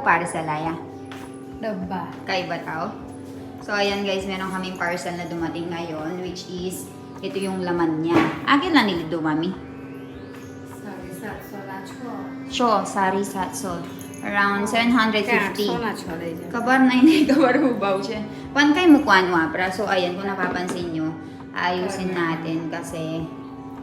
po para sa Laya. Daba. Kaiba tao. So, ayan guys, meron kaming parcel na dumating ngayon, which is, ito yung laman niya. Akin na nilido, mami. Sorry, satso, lacho. Sure, sorry. Around 750. Kabar na hindi, kabar hubaw siya. Pan kay mukwan wapra. So, ayan, kung napapansin nyo, ayusin natin kasi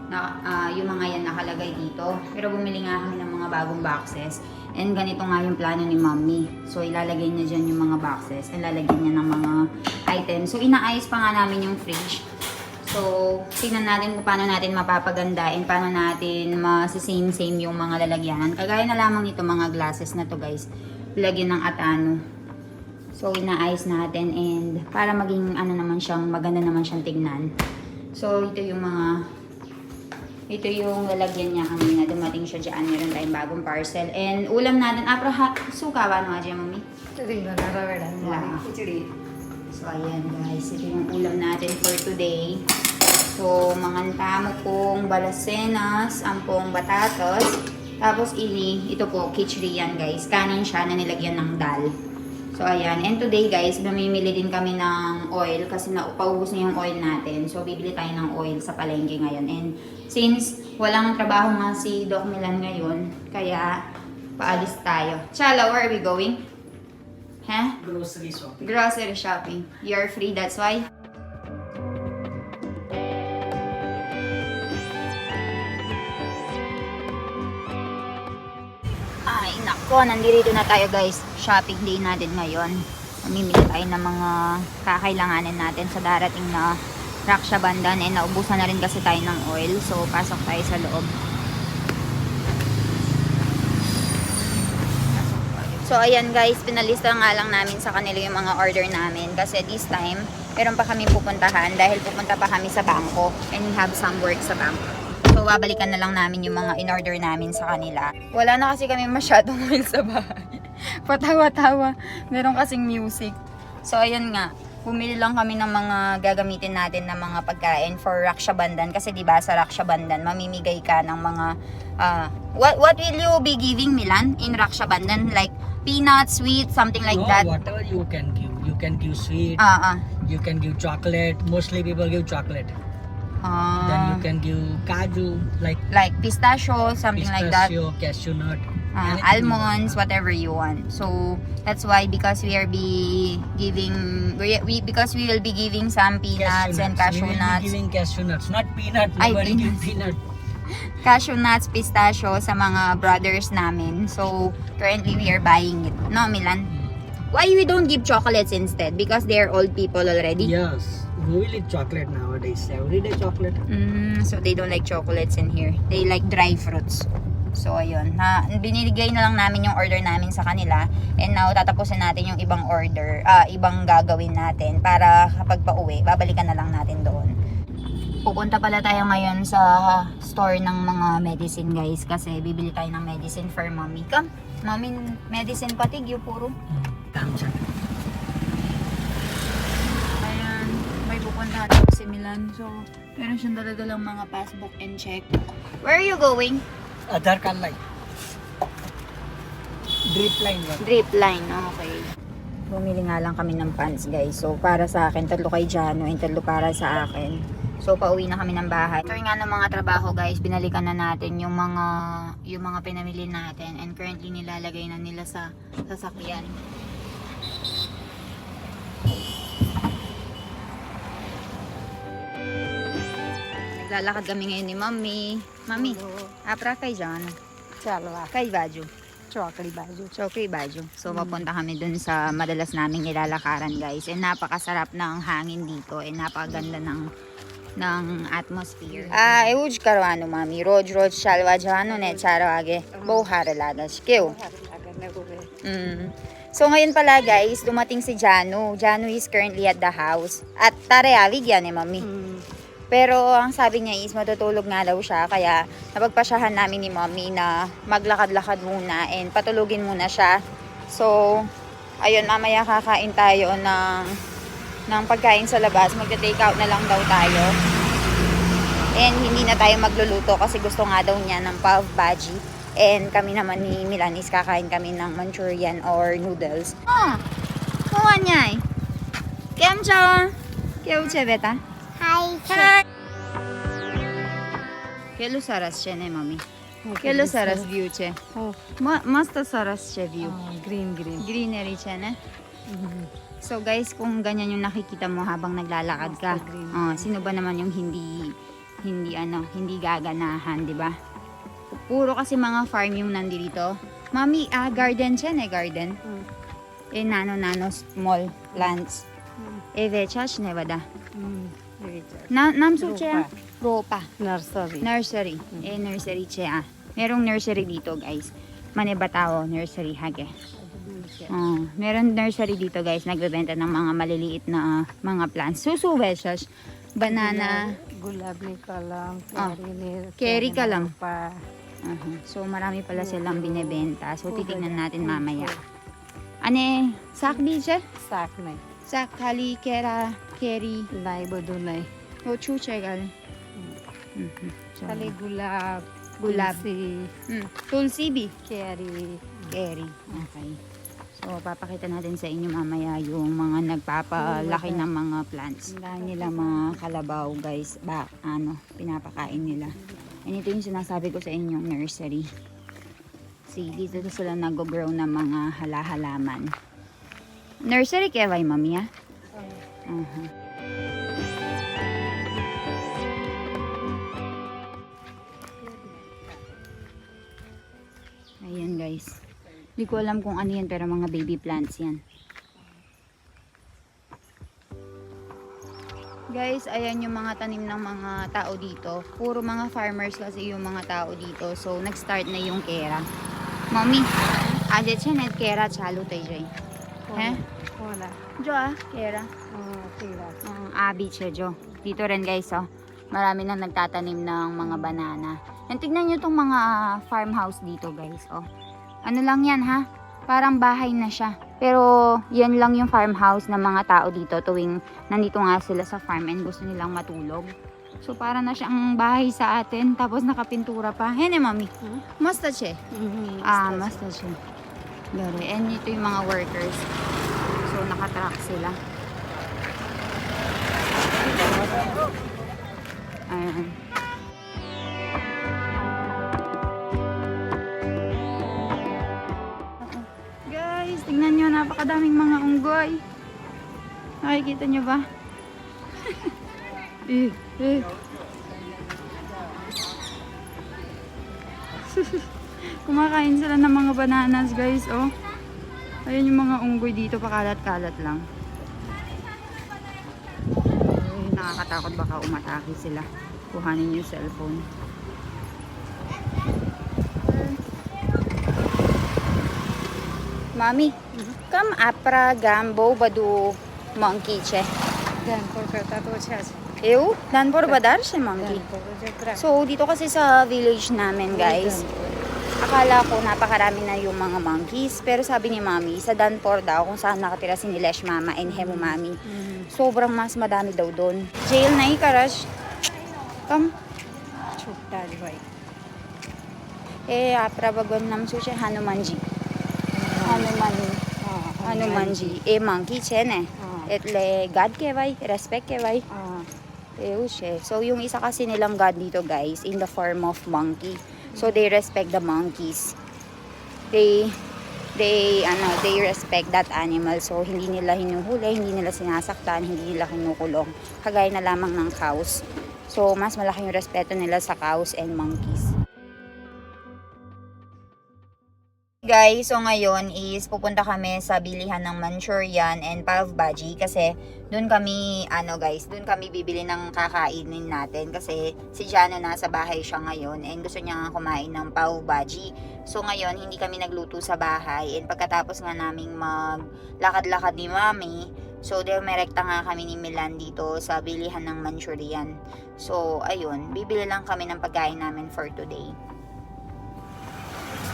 na, ah, yung mga yan nakalagay dito. Pero bumili nga kami ng mga bagong boxes. And ganito nga yung plano ni mommy. So, ilalagay niya dyan yung mga boxes. And lalagyan niya ng mga items. So, inaayos pa nga namin yung fridge. So, tingnan natin kung paano natin mapapaganda and paano natin masisame-same yung mga lalagyanan. Kagaya na lamang nito mga glasses na to guys. Lagyan ng atano. So, inaayos natin and para maging ano naman siyang, maganda naman siyang tignan. So, ito yung mga ito yung lalagyan niya kanina. Dumating siya dyan. Meron tayong bagong parcel. And ulam natin. Ah, pero ha, suka ba ano, nga dyan, mami? Wala. So, ayan guys. Ito yung ulam natin for today. So, manganta mo pong balasenas, ampong batatas. Tapos, ini, ito po, kichriyan guys. Kanin siya na nilagyan ng dal. So, ayan. And today guys, mamimili din kami ng oil kasi na, paubos na yung oil natin. So, bibili tayo ng oil sa palengke ngayon. And since walang trabaho nga si Doc Milan ngayon, kaya paalis tayo. Chala, where are we going? Huh? grocery shopping. Grocery shopping. You're free, that's why. Ay, nako, nandito na tayo guys. Shopping day natin ngayon. Mamimili tayo ng mga kakailanganin natin sa darating na Raksha Bandan. And naubusan na rin kasi tayo ng oil. So, pasok tayo sa loob. So, ayan guys, pinalista nga lang namin sa kanila yung mga order namin. Kasi this time, meron pa kami pupuntahan dahil pupunta pa kami sa bangko. And we have some work sa bangko. So, babalikan na lang namin yung mga in-order namin sa kanila. Wala na kasi kami masyadong oil sa bahay. Patawa-tawa. Meron kasing music. So, ayan nga. Bumili lang kami ng mga gagamitin natin na mga pagkain for Raksha Bandan. Kasi 'di ba sa Raksha Bandan, mamimigay ka ng mga ah, what what will you be giving Milan in Raksha Bandan? Like peanuts, sweet, something like no, that. whatever you can give. You can give sweet, Ah, ah. you can give chocolate. Mostly people give chocolate. Ah, then you can give kaju, like like pistachio, something like that. pistachio, cashew nut. Anything you almonds, whatever you want. So that's why because we are be giving we, we because we will be giving some peanuts and cashew we will nuts. Be giving cashew nuts, not peanut. Ay, Nobody give peanut. cashew nuts, pistachio sa mga brothers namin. So, currently we are buying it. No, Milan? Why we don't give chocolates instead? Because they're old people already? Yes, who will eat chocolate nowadays? Everyday chocolate. Mm, so, they don't like chocolates in here. They like dry fruits. So, ayun. Na, binibigay na lang namin yung order namin sa kanila. And now, tatapusin natin yung ibang order, ah, ibang gagawin natin para kapag pauwi, babalikan na lang natin doon. Pupunta pala tayo ngayon sa store ng mga medicine guys kasi bibili tayo ng medicine for mommy. Come, mommy, medicine patigyo puro. Kamcha. Ayan, may pupuntahan ako si Milan. So, meron siyang daladalang mga passbook and check. Where are you going? Aadhaar card line. Drip line one. Drip line, okay. Bumili nga lang kami ng pants guys. So, para sa akin, tatlo kay Jano and tatlo para sa akin. So, pauwi na kami ng bahay. After nga ng mga trabaho guys, binalikan na natin yung mga yung mga pinamili natin and currently nilalagay na nila sa sasakyan. Naglalakad kami ngayon ni Mami. Mami, apra kay John. Chalwa. Kay Baju. Chokri Baju. Chokri Baju. So, mm. papunta kami dun sa madalas namin nilalakaran, guys. And napakasarap ng hangin dito. And napakaganda ng ng atmosphere. Ah, uh, એવું જ કરવાનું મામી રોજ રોજ ચાલવા જવાનું ને ચાર વાગે બહુ સારું લાગે So ngayon pala guys, dumating si Janu. Janu is currently at the house. At tare, awi yan eh, mami. Mm. Pero ang sabi niya is matutulog nga daw siya kaya napagpasyahan namin ni mommy na maglakad-lakad muna and patulugin muna siya. So, ayun, mamaya kakain tayo ng, ng pagkain sa labas. Magta-take out na lang daw tayo. And hindi na tayo magluluto kasi gusto nga daw niya ng pav bhaji And kami naman ni Milan is kakain kami ng Manchurian or noodles. Oh, kuha niya eh. Kem cho? Keu saras che ne mami. Kelo saras view che. Oh, Ma masta saras che view. oh, green, green. Greenery che ne. Mhm. So guys, kung ganyan yung nakikita mo habang naglalakad ka, oh, sino ba naman yung hindi hindi ano, hindi gaganahan, 'di ba? Puro kasi mga farm yung nandito. Mami, ah, garden siya eh, garden. Mm. Eh, nano-nano small plants. Mm. Eh, vechas ne bada. Siya. Ropa. Ropa. Nursery. Nursery. Eh, nursery siya. Merong nursery dito, guys. Manebatao, nursery hage. Oh, meron nursery dito, guys. Nagbebenta ng mga maliliit na ah, mga plants. Susu vechas. Banana. Gulab ni kalam. Ah, Kerry ni. kerry ka lang. Pa. So, marami pala silang binebenta. So, titignan natin mamaya. Ane, sakbi siya? Sak na. Sak, kali, kera, keri. Nai bodo nai. O, chuche, gal. Mhm. So, Kali gulab. Gulab. tulsi, Mm. Tulsi, bi. Kerry. Keri. Okay. So, papakita natin sa inyo mamaya yung mga nagpapalaki ng mga plants. Ang nila mga kalabaw, guys. Ba, ano, pinapakain nila. And ito yung sinasabi ko sa inyong nursery. See, dito sila nag-grow ng mga halahalaman. Nursery kaya mami, ah? Uh-huh. Ayan guys. Hindi ko alam kung ano yan pero mga baby plants yan. Guys, ayan yung mga tanim ng mga tao dito. Puro mga farmers kasi yung mga tao dito. So, nag-start na yung kera. Mommy, kera chalo tayo dyan. Eh? Wala. Jo ah, kera. Oh, tira. Ang abi siya, Jo. Dito rin guys, oh. Marami nang nagtatanim ng mga banana. And tignan nyo tong mga farmhouse dito guys, oh. Ano lang yan ha? Parang bahay na siya. Pero yan lang yung farmhouse ng mga tao dito tuwing nandito nga sila sa farm and gusto nilang matulog. So para na siyang bahay sa atin tapos nakapintura pa. Hene mami. Hmm? Masta siya. Mhm. Ah, siya. Gari. And ito yung mga workers. So nakatrack sila. Ayan. Napakadaming mga unggoy. Nakikita nyo ba? eh, eh. Kumakain sila ng mga bananas, guys, oh. Ayan yung mga unggoy dito, pakalat-kalat lang. Ay, nakakatakot baka umatake sila. Kuhanin yung cellphone. Mami, kam apra gambo badu monkey che. Dan por kata to siya. Ew, danpor badar siya monkey. Dan por jetra. So, dito kasi sa village namin, guys, akala ko napakarami na yung mga monkeys. Pero sabi ni Mami, sa Danpor daw, kung saan nakatira si Nilesh Mama and Hemo Mami, Mhm. sobrang mas madami daw doon. Jail na ikarash. Kam, Chukta bhai. eh, apra bagwan nam suche Hanumanji. Hanuman, Hanumanji. Eh, monkey chen eh. Ah. Etle, God kevay, respect kevay. Ah. Ew, siya. So, yung isa kasi nilang god dito, guys, in the form of monkey. So, they respect the monkeys. They, they, ano, they respect that animal. So, hindi nila hinuhuli, hindi nila sinasaktan, hindi nila kinukulong. Kagaya na lamang ng cows. So, mas malaki yung respeto nila sa cows and monkeys. Guys, so ngayon is pupunta kami sa bilihan ng Manchurian and Pav Bhaji kasi doon kami, ano guys, doon kami bibili ng kakainin natin kasi si Jano nasa bahay siya ngayon and gusto niya nga kumain ng Pav Bhaji. So ngayon, hindi kami nagluto sa bahay and pagkatapos nga naming maglakad-lakad ni Mami, so dumirekta nga kami ni Milan dito sa bilihan ng Manchurian. So ayun, bibili lang kami ng pagkain namin for today.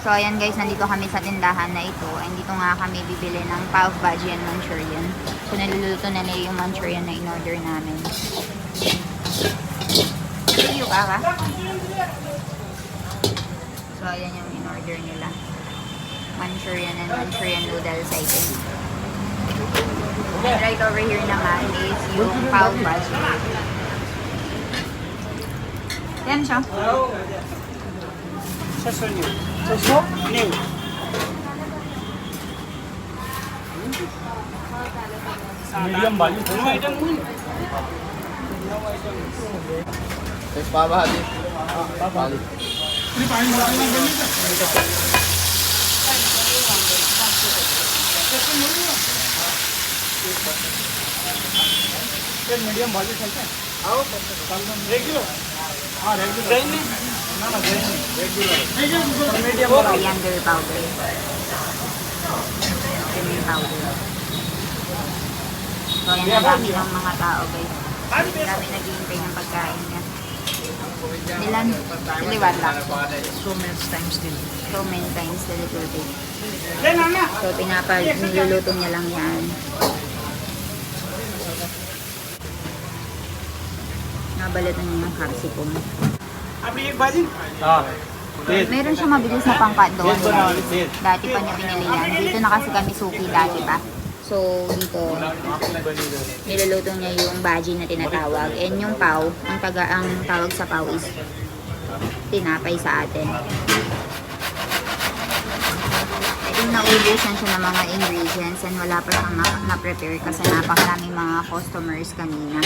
So, ayan guys, nandito kami sa tindahan na ito. And dito nga kami bibili ng Pav Bhaji and Manchurian. So, niluluto na nila yung Manchurian na in-order namin. Iyo ka ka? So, ayan yung in-order nila. Manchurian and Manchurian noodles, I think. And right over here naman is yung pav bhaji. Yan siya. ছশো নেই मीडियम वाली दोनों आइटम एक पावा हाजी पाली पूरी पानी डाल देना गली का मीडियम भाजी चलते हैं। आओ एक किलो। हाँ रेगुलर नहीं Coriander powder. Chili powder. So, yan ang dami ng mga tao, guys. Ang dami naghihintay ng pagkain niya. Ilan? Iliwan lang. So many times din. So many times din it will. So, pinapag, niluluto niya lang yan. Nabalitan niya ng kapsikum. Meron siya mabilis na pangkat doon. Dati pa niya binili yan. Dito na kasi kami suki dati pa. So, dito, niluluto niya yung baji na tinatawag. And yung pau, ang, taga, ang tawag sa pau is tinapay sa atin. I think naubusan siya ng mga ingredients and wala pa siyang na-prepare na kasi napakarami mga customers kanina.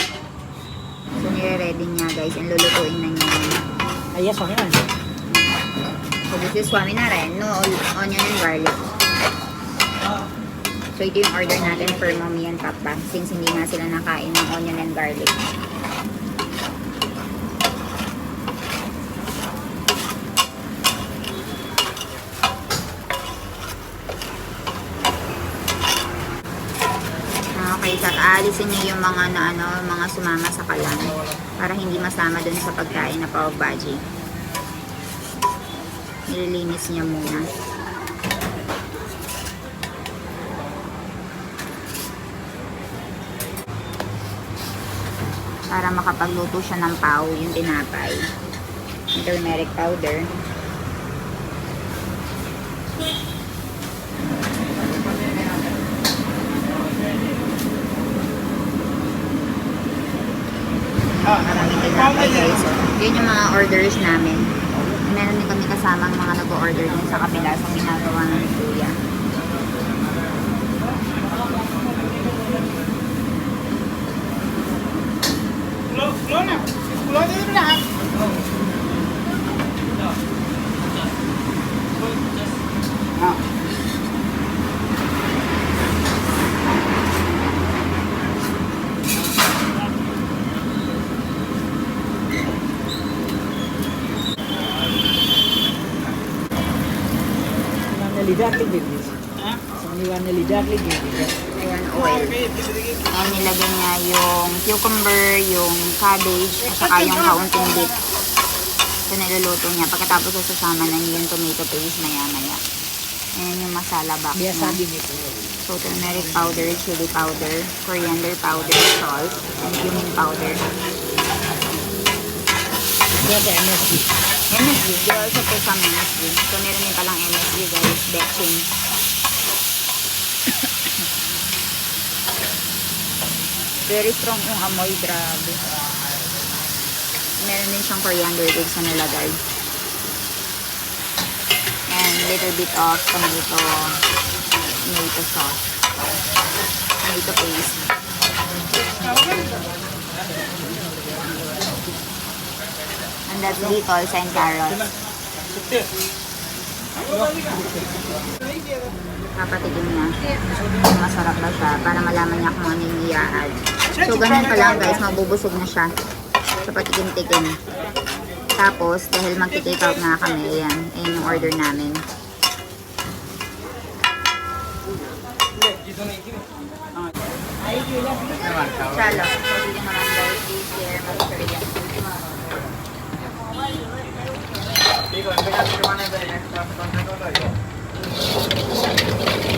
So, nire-ready niya guys and lulutuin na niya. Ay, yes, na. So this is Swaminarayan, no onion and garlic. So ito yung order natin for mommy and papa since hindi nga sila nakain ng onion and garlic. Okay, so aalisin niyo yung mga na ano, mga sumama sa kalan para hindi masama dun sa pagkain na paw bhaji nililinis niya muna. Para makapagluto siya ng pau, yung tinapay. Turmeric powder. Marami tinapay guys. So, yun yung mga orders namin. Meron din kami kasama kasamang mga nag-order din sa kabila sa ginagawa ng kuya. Lona, kulot din na. One exactly give this. Only one exactly give this. Ayan, oil. Ayan, nilagay niya yung cucumber, yung cabbage, at saka yung kaunting bit. So, niluluto niya. Pagkatapos sasama na niya yung tomato paste maya-maya. Ayan yung masala box Biasa niya. din ito. So, turmeric powder, chili powder, coriander powder, salt, and cumin powder. Kaya sa MSG. They also put some MSG. So, meron din palang MSG guys, betchin. Very strong yung amoy, grabe. Meron din siyang coriander leaves na nilagay. And little bit of tomato, tomato sauce. Tomato paste. And that's beetles and carrots. Papatikin niya. Masarap ba siya para malaman niya kung ano yung i-add. So, ganun pa lang guys, mabubusog na siya sa patikim-tikim. Tapos, dahil magti-take out na kami, ayan, ayan yung order namin. Chalo. Thank you.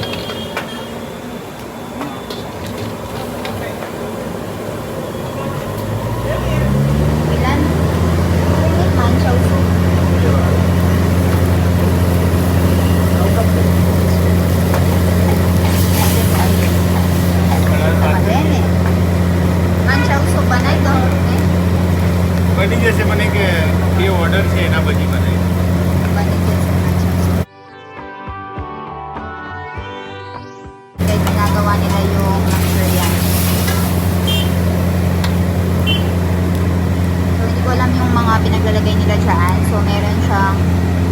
Mga pinaglalagay nila dyan. So, meron siyang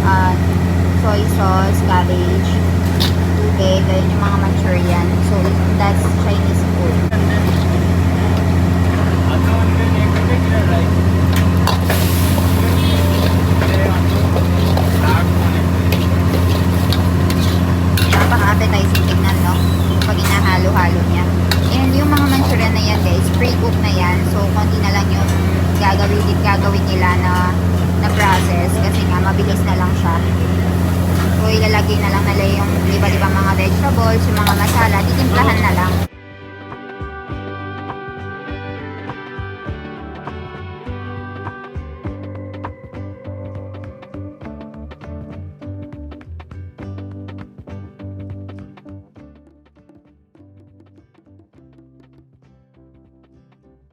ah, soy sauce, cabbage, tubig, ayun yung mga Manchurian. So, that's Chinese food. Napaka-appetizing tignan, no? Pag inahalo-halo niya. And yung mga Manchurian na yan, guys, pre-cook na yan. So, konti na lang yung gagawin, gagawin nila na na process kasi nga mabilis na lang siya. So, ilalagay na lang nila yung iba-ibang mga vegetables, yung mga masala, titimplahan na lang.